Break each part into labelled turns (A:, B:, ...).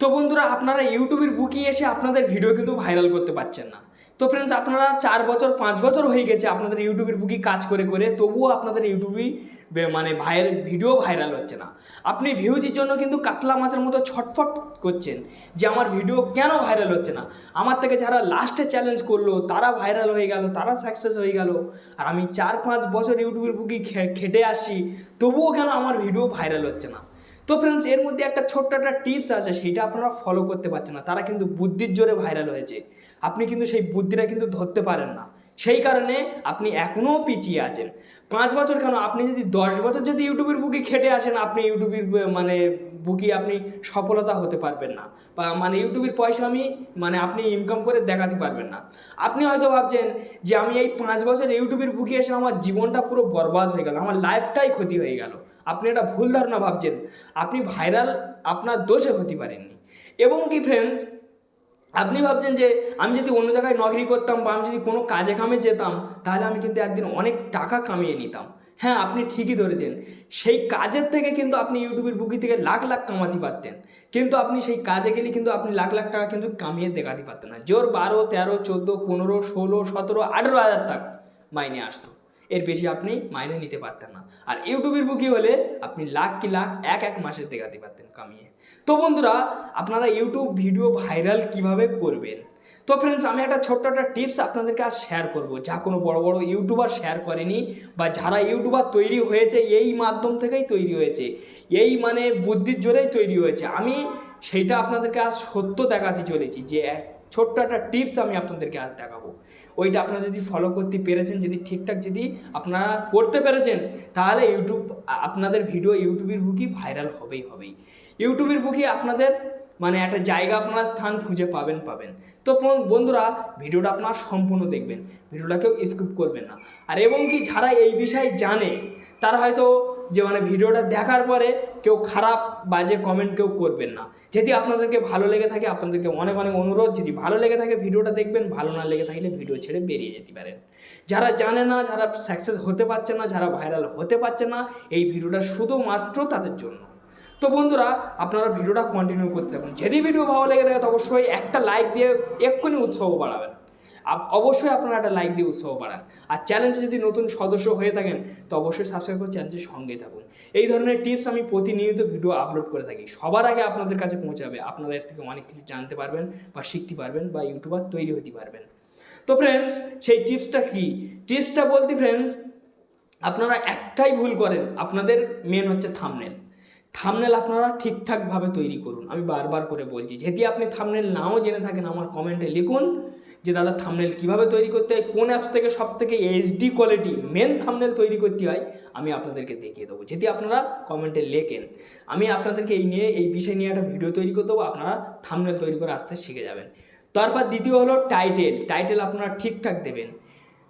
A: তো বন্ধুরা, আপনারা ইউটিউবের বুকি এসে আপনাদের ভিডিও কিন্তু ভাইরাল করতে পারছেন না। তো ফ্রেন্ডস আপনারা চার বছর, পাঁচ বছর হয়ে গেছে আপনাদের ইউটিউবের বুকি কাজ করে করে, তবুও আপনাদের ইউটিউবই মানে ভাইরাল, ভিডিও ভাইরাল হচ্ছে না। আপনি ভিউজের জন্য কিন্তু কাতলা মাছের মতো ছটফট করছেন যে আমার ভিডিও কেন ভাইরাল হচ্ছে না? আমার থেকে যারা লাস্টে চ্যালেঞ্জ করল, তারা ভাইরাল হয়ে গেল, তারা সাকসেস হয়ে গেল। আর আমি চার, পাঁচ বছর ইউটিউবের বুকি খেটে আসি তবুও কেন আমার ভিডিও ভাইরাল হচ্ছে না? তো ফ্রেন্ডস এর মধ্যে একটা ছোট্ট একটা টিপস আছে, সেটা আপনারা ফলো করতে পারছেন না, তারা কিন্তু বুদ্ধির জোরে ভাইরাল হয়েছে। আপনি কিন্তু সেই বুদ্ধিটা কিন্তু ধরতে পারেন না। সেই কারণে আপনি এখনও পিছিয়ে আছেন। পাঁচ বছর কেন? আপনি যদি দশ বছর যদি ইউটিউবের বুকে খেটে আসেন, আপনি ইউটিউবের মানে বুকি আপনি সফলতা হতে পারবেন না। বা মানে ইউটিউবের পয়সা আমি মানে আপনি ইনকাম করে দেখাতে পারবেন না। আপনি হয়তো ভাবছেন যে আমি এই পাঁচ বছর ইউটিউবের বুকে এসে আমার জীবনটা পুরো বরবাদ হয়ে গেল, আমার লাইফটাই ক্ষতি হয়ে গেল। আপনি এটা ভুল ধারণা ভাবছেন। আপনি ভাইরাল আপনার দোষে হতে পারেননি এবং কি ফ্রেন্ডস আপনি ভাবছেন যে আমি যদি অন্য জায়গায় নকরি করতাম বা আমি যদি কোনো কাজে কামে যেতাম, তাহলে আমি কিন্তু একদিন অনেক টাকা কামিয়ে নিতাম। হ্যাঁ আপনি ঠিকই ধরেছেন। সেই কাজের থেকে কিন্তু আপনি ইউটিউবের বুকি থেকে লাখ লাখ কামাতে পারতেন। কিন্তু আপনি সেই কাজে গেলে কিন্তু আপনি লাখ লাখ টাকা কিন্তু কামিয়ে দেখাতে পারতেন না। জোর বারো, তেরো, চোদ্দ, পনেরো, ষোলো, সতেরো, আঠেরো হাজার টাকা মাইনে আসতো। এর বেশি আপনি মাইনে নিতে পারতেন না। আর ইউটিউবের বুকি হলে আপনি লাখ কি লাখ এক এক মাসে দেখাতে পারতেন কামিয়ে। তো বন্ধুরা, আপনারা ইউটিউব ভিডিও ভাইরাল কীভাবে করবেন? তো ফ্রেন্ডস আমি একটা ছোট্ট একটা টিপস আপনাদেরকে আজ শেয়ার করব। যা কোনো বড় বড় ইউটিউবার শেয়ার করেনি বা যারা ইউটিউবার তৈরি হয়েছে, এই মাধ্যম থেকেই তৈরি হয়েছে। এই মানে বুদ্ধির জোরেই তৈরি হয়েছে। আমি সেইটা আপনাদেরকে আজ সত্য দেখাতে চলেছি যে ছোট্ট একটা টিপস আমি আপনাদেরকে আজ দেখাবো। ওইটা আপনারা যদি ফলো করতে পেরেছেন, যদি ঠিকঠাক যদি আপনারা করতে পেরেছেন, তাহলে ইউটিউব আপনাদের ভিডিও ইউটিউবের বুকি ভাইরাল হবেই হবেই। ইউটিউবের বুকি আপনাদের মানে একটা জায়গা, আপনারা স্থান খুঁজে পাবেন পাবেন। তো বন্ধুরা, ভিডিওটা আপনারা সম্পূর্ণ দেখবেন। ভিডিওটা কেউ স্কিপ করবেন না। আর এবং কি যারা এই বিষয়ে জানে, তারা হয়তো যে মানে ভিডিওটা দেখার পরে কেউ খারাপ বাজে কমেন্ট কেউ করবেন না। যদি আপনাদেরকে ভালো লেগে থাকে, আপনাদেরকে অনেক অনেক অনুরোধ, যদি ভালো লেগে থাকে ভিডিওটা দেখবেন, ভালো না লেগে থাকলে ভিডিও ছেড়ে বেরিয়ে যেতে পারেন। যারা জানে না, যারা সাকসেস হতে পারছে না, যারা ভাইরাল হতে পারছে না, এই ভিডিওটা শুধুমাত্র তাদের জন্য। তো বন্ধুরা, আপনারা ভিডিওটা কন্টিনিউ করতে থাকুন। যদি ভিডিও ভালো লেগে থাকে, তো অবশ্যই একটা লাইক দিয়ে এক্ষুনি উৎসাহ বাড়াবেন। অবশ্যই আপনারা একটা লাইক দিয়ে উৎসাহ বাড়ান। আর চ্যানেলটি যদি নতুন সদস্য হয়ে থাকেন, তো অবশ্যই সাবস্ক্রাইব করে চ্যানেলটির সঙ্গেই থাকুন। এই ধরনের টিপস আমি প্রতিনিয়ত ভিডিও আপলোড করে থাকি। সবার আগে আপনাদের কাছে পৌঁছাবে, আপনারা এর থেকে অনেক কিছু জানতে পারবেন বা শিখতে পারবেন বা ইউটিউবার তৈরি হতে পারবেন। তো ফ্রেন্ডস সেই টিপসটা কি? টিপসটা বলতে ফ্রেন্ডস আপনারা একটাই ভুল করেন, আপনাদের মেন হচ্ছে থামনেল থামনেল আপনারা ঠিকঠাকভাবে তৈরি করুন। আমি বারবার করে বলছি, যদি আপনি থামনেল নাও জেনে থাকেন, আমার কমেন্টে লিখুন। যে দাদা থামনেল কীভাবে তৈরি করতে হয়, কোন অ্যাপস থেকে সব থেকে এইচডি কোয়ালিটি মেন থামনেল তৈরি করতে হয়, আমি আপনাদেরকে দেখিয়ে দেবো। যদি আপনারা কমেন্টে লেখেন, আমি আপনাদেরকে এই নিয়ে, এই বিষয় নিয়ে একটা ভিডিও তৈরি করে দেবো, আপনারা থামনেল তৈরি করে আসতে শিখে যাবেন। তারপর দ্বিতীয় হলো টাইটেল টাইটেল আপনারা ঠিকঠাক দেবেন।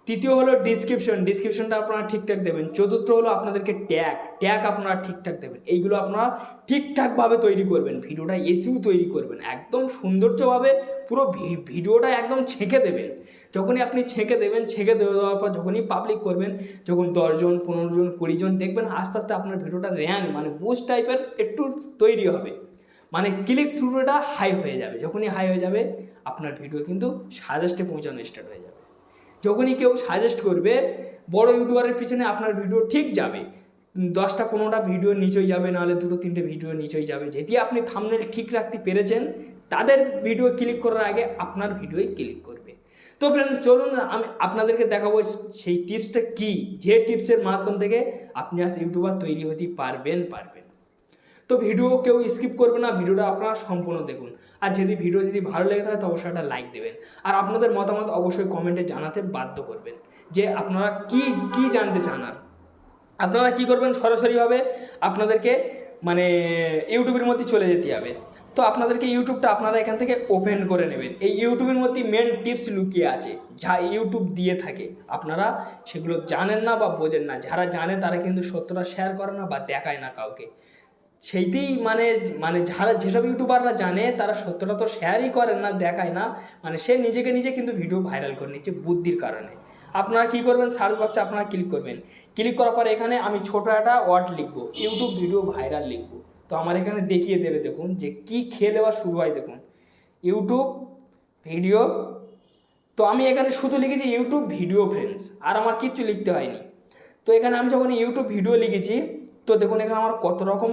A: তৃতীয় হলো ডিসক্রিপশন ডিসক্রিপশনটা আপনারা ঠিকঠাক দেবেন। চতুর্থ হলো আপনাদেরকে ট্যাগ ট্যাগ আপনারা ঠিকঠাক দেবেন। এইগুলো আপনারা ঠিকঠাকভাবে তৈরি করবেন, ভিডিওটা এসিও তৈরি করবেন, একদম সৌন্দর্যভাবে পুরো ভিডিওটা একদম ছেঁকে দেবেন। যখনই আপনি ছেঁকে দেবেন, ছেঁকে দেওয়ার পর যখনই পাবলিক করবেন, যখন দশজন পনেরো জন কুড়ি জন দেখবেন, আস্তে আস্তে আপনার ভিডিওটা র্যাঙ্ক মানে বুস্ট টাইপের একটু তৈরি হবে। মানে ক্লিক থ্রুটা হাই হয়ে যাবে। যখনই হাই হয়ে যাবে, আপনার ভিডিও কিন্তু সাজেস্টে পৌঁছানো স্টার্ট হয়ে যাবে। যখনই কেউ সাজেস্ট করবে, বড় ইউটিউবারের পিছনে আপনার ভিডিও ঠিক যাবে। দশটা, পনেরোটা ভিডিও নিচেই যাবে, নাহলে দুটো, তিনটে ভিডিও নিচেই যাবে। যদি আপনি থামনেল ঠিক রাখতে পেরেছেন, তাদের ভিডিও ক্লিক করার আগে আপনার ভিডিওই ক্লিক করবে। তো ফ্রেন্ডস চলুন, আমি আপনাদেরকে দেখাবো সেই টিপসটা কি? যে টিপসের মাধ্যম থেকে আপনি আজ ইউটিউবার তৈরি হতে পারবেন পারবেন। তো ভিডিও কেউ স্কিপ করবে না, ভিডিওটা আপনারা সম্পূর্ণ দেখুন। আর যদি ভিডিও যদি ভালো লেগে থাকে, তো অবশ্যই একটা লাইক দেবেন। আর আপনাদের মতামত অবশ্যই কমেন্টে জানাতে বাধ্য করবেন, যে আপনারা কি কি জানতে চান আর। আপনারা কি করবেন, সরাসরিভাবে আপনাদেরকে মানে ইউটিউবের মধ্যে চলে যেতে হবে। তো আপনাদেরকে ইউটিউবটা আপনারা এখান থেকে ওপেন করে নেবেন। এই ইউটিউবের মধ্যে মেন টিপস লুকিয়ে আছে। যা ইউটিউব দিয়ে থাকে। আপনারা সেগুলো জানেন না বা বোঝেন না। যারা জানে, তারা কিন্তু সত্যটা শেয়ার করে না বা দেখায় না কাউকে। সেইতেই মানে মানে যারা যেসব ইউটিউবাররা জানে, তারা সত্যটা তো শেয়ারই করেন না, দেখায় না। মানে সে নিজেকে নিজে কিন্তু ভিডিও ভাইরাল করে নিচ্ছে বুদ্ধির কারণে। আপনারা কি করবেন? সার্চ বক্সে আপনারা ক্লিক করবেন। ক্লিক করার পর এখানে আমি ছোটো একটা ওয়ার্ড লিখব। ইউটিউব ভিডিও ভাইরাল লিখব। তো আমার এখানে দেখিয়ে দেবে দেখুন যে কি খেয়ে দেওয়া শুরু হয় দেখুন। ইউটিউব ভিডিও তো আমি এখানে শুধু লিখেছি ইউটিউব ভিডিও ফ্রেন্ডস আর আমার কিচ্ছু লিখতে হয়নি। তো এখানে আমি যখন ইউটিউব ভিডিও লিখেছি, তো দেখুন এখানে আমার কত রকম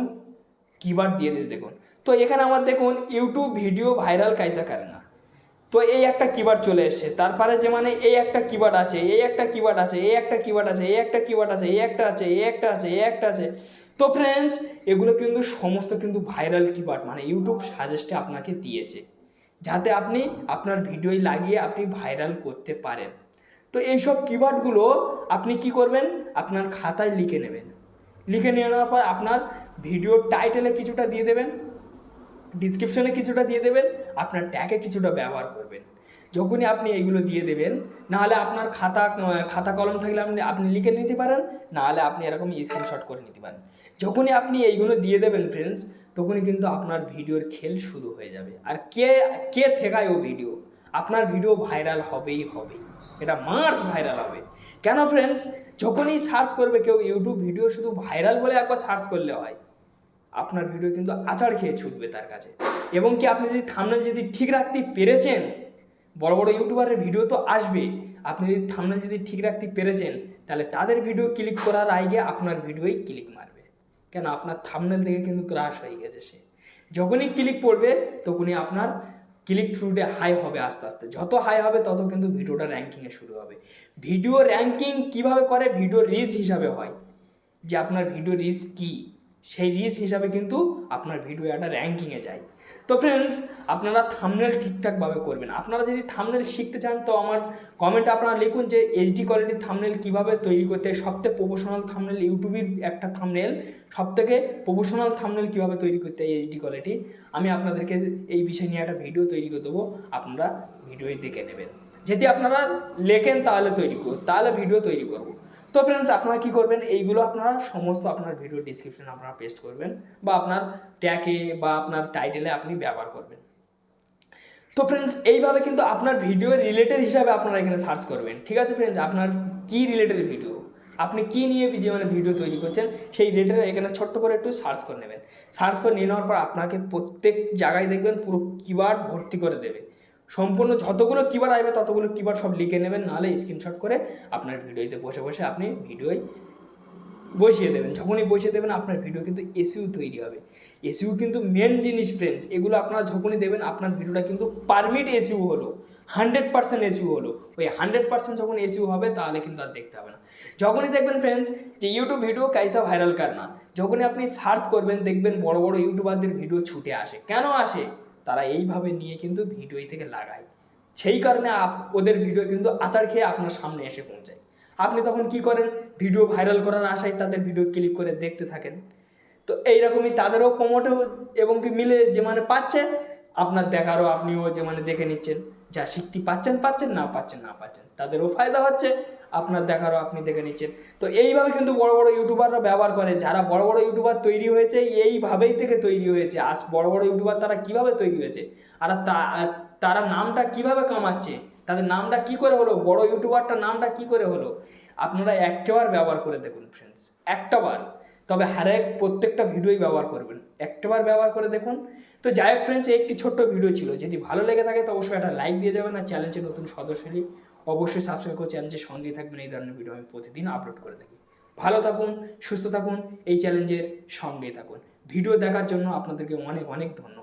A: কিবার্ড দিয়ে দিয়েছে, দেখুন। তো এখানে আমার দেখুন ইউটিউব ভিডিও ভাইরাল কাইসা করে না তো এই একটা কিবার্ড চলে এসছে। তারপরে যে মানে এই একটা কিবার্ড আছে, এই একটা কিবার্ড আছে, এই একটা কিবার্ড আছে, এই একটা কিবার্ড আছে, এই একটা আছে, এই একটা আছে, এই একটা আছে। তো ফ্রেন্ডস এগুলো কিন্তু সমস্ত কিন্তু ভাইরাল কিবার্ড মানে ইউটিউব সাজেস্টে আপনাকে দিয়েছে। যাতে আপনি আপনার ভিডিওই লাগিয়ে আপনি ভাইরাল করতে পারেন। তো এইসব কিওয়ার্ডগুলো আপনি কি করবেন? আপনার খাতায় লিখে নেবেন। লিখে নেওয়ার পর আপনার ভিডিওর টাইটেলে কিছুটা দিয়ে দেবেন ডিসক্রিপশনে কিছুটা দিয়ে দেবেন, আপনার ট্যাগে কিছুটা ব্যবহার করবেন। যখনই আপনি এইগুলো দিয়ে দেবেন, নাহলে আপনার খাতা খাতা কলম থাকলে আপনি আপনি লিখে নিতে পারেন, নাহলে আপনি এরকম স্ক্রিনশট করে নিতে পারেন। যখনই আপনি এইগুলো দিয়ে দেবেন ফ্রেন্ডস তখনই কিন্তু আপনার ভিডিওর খেল শুরু হয়ে যাবে। আর কে কে থেকায় ও ভিডিও আপনার ভিডিও ভাইরাল হবেই হবে। এটা মার্চ ভাইরাল হবে। কেন ফ্রেন্ডস যখনই সার্চ করবে কেউ ইউটিউব ভিডিও শুধু ভাইরাল বলে একবার সার্চ করলে হয়। আপনার ভিডিও কিন্তু আচার খেয়ে ছুটবে তার কাছে। এবং কি আপনি যদি থামনেল যদি ঠিক রাখতে পেরেছেন, বড় বড় ইউটিউবারের ভিডিও তো আসবে। আপনি যদি থামনেল যদি ঠিক রাখতে পেরেছেন, তাহলে তাদের ভিডিও ক্লিক করার আগে আপনার ভিডিওই ক্লিক মারবে। কেন? আপনার থামনেল দেখে কিন্তু ক্রাশ হয়ে গেছে সে। যখনই ক্লিক পড়বে, তখনই আপনার ক্লিক থ্রুটে হাই হবে আস্তে আস্তে। যত হাই হবে, তত কিন্তু ভিডিওটা র্যাঙ্কিংয়ে শুরু হবে। ভিডিও র্যাঙ্কিং কীভাবে করে? ভিডিও রিচ হিসাবে হয়। যে আপনার ভিডিও রিচ কী? সেই রিচ হিসাবে কিন্তু আপনার ভিডিও একটা র্যাঙ্কিংয়ে যায়। তো ফ্রেন্ডস আপনারা থামনেল ঠিকঠাকভাবে করবেন। আপনারা যদি থামনেল শিখতে চান, তো আমার কমেন্টে আপনারা লিখুন যে এইচডি কোয়ালিটির থামনেল কীভাবে তৈরি করতে সবথেকে প্রফেশনাল থামনেল ইউটিউবের একটা থামনেল সবথেকে প্রফেশনাল থামনেল কীভাবে তৈরি করতে হয় এইচডি কোয়ালিটি আমি আপনাদেরকে এই বিষয় নিয়ে একটা ভিডিও তৈরি করে দেবো। আপনারা ভিডিওই দেখে নেবেন। যদি আপনারা লেখেন, তাহলে তৈরি করুন তাহলে ভিডিও তৈরি করব। তো ফ্রেন্ডস আপনারা কী করবেন? এইগুলো আপনারা সমস্ত আপনার ভিডিও ডিসক্রিপশনে আপনারা পেস্ট করবেন বা আপনার ট্যাগে বা আপনার টাইটেলে আপনি ব্যবহার করবেন। তো ফ্রেন্ডস এইভাবে কিন্তু আপনার ভিডিও রিলেটেড হিসাবে আপনারা এখানে সার্চ করবেন। ঠিক আছে ফ্রেন্ডস আপনার কি রিলেটেড ভিডিও আপনি কি নিয়ে মানে ভিডিও তৈরি করছেন? সেই রিলেটেড এখানে ছোট্ট করে একটু সার্চ করে নেবেন। সার্চ করে নিয়ে নেওয়ার পর আপনাকে প্রত্যেক জায়গায় দেখবেন পুরো কিওয়ার্ড ভর্তি করে দেবে। সম্পূর্ণ যতগুলো কিওয়ার্ড আসবে, ততগুলো কিওয়ার্ড সব লিখে নেবেন, নাহলে স্ক্রিনশট করে আপনার ভিডিওতে বসে বসে আপনি ভিডিওয় বসিয়ে দেবেন। যখনই বসিয়ে দেবেন, আপনার ভিডিও কিন্তু এসিউ তৈরি হবে। এসিউ কিন্তু মেন জিনিস ফ্রেন্ডস এগুলো আপনারা যখনই দেবেন, আপনার ভিডিওটা কিন্তু পারমিট এসিউ হলো। হান্ড্রেড পার্সেন্ট এসিউ হলো। ওই হান্ড্রেড পার্সেন্ট যখন এসিউ হবে, তাহলে কিন্তু আর দেখতে হবে না। যখনই দেখবেন ফ্রেন্ডস যে ইউটিউব ভিডিও কাইসা ভাইরাল কার না? যখনই আপনি সার্চ করবেন, দেখবেন বড় বড় ইউটিউবারদের ভিডিও ছুটে আসে। কেন আসে? তারা এইভাবে নিয়ে কিন্তু ভিডিওই থেকে লাগায়। সেই কারণে আপ- ওদের ভিডিও কিন্তু আচার খেয়ে আপনার সামনে এসে পৌঁছায়। আপনি তখন কি করেন? ভিডিও ভাইরাল করার আশায় তাদের ভিডিও ক্লিক করে দেখতে থাকেন। তো এইরকমই তাদেরও প্রমোট এবং কি মিলে যে মানে পাচ্ছে, আপনার দেখারও আপনিও যে মানে দেখে নিচ্ছেন। যা শিখতে পাচ্ছেন পাচ্ছেন, না পাচ্ছেন না পাচ্ছেন, তাদেরও ফায়দা হচ্ছে। আপনার দেখারও আপনি দেখে নিচ্ছেন। তো এইভাবে কিন্তু বড় বড় ইউটিউবাররা ব্যবহার করে। যারা বড় বড় ইউটিউবার তৈরি হয়েছে, এইভাবেই থেকে তৈরি হয়েছে। আজ বড় বড় ইউটিউবার তারা কীভাবে তৈরি হয়েছে? আর তা- তারা নামটা কীভাবে কামাচ্ছে? তাদের নামটা কি করে হলো? বড় ইউটিউবারটার নামটা কি করে হলো? আপনারা একটাবার ব্যবহার করে দেখুন ফ্রেন্ডস একটাবার। তবে হারেক প্রত্যেকটা ভিডিওই ব্যবহার করবেন। একটাবার ব্যবহার করে দেখুন। তো যাই হোক ফ্রেন্ডস একটি ছোট্ট ভিডিও ছিল। যদি ভালো লেগে থাকে তো অবশ্যই একটা লাইক দিয়ে যাবেন আর চ্যানেলটি নতুন সদস্য হলে অবশ্যই সাবস্ক্রাইব করে চ্যানেলের সঙ্গেই থাকবেন। এই ধরনের ভিডিও আমি প্রতিদিন আপলোড করে থাকি। ভালো থাকুন, সুস্থ থাকুন, এই চ্যালেঞ্জের সঙ্গেই থাকুন। ভিডিও দেখার জন্য আপনাদেরকে অনেক অনেক ধন্যবাদ।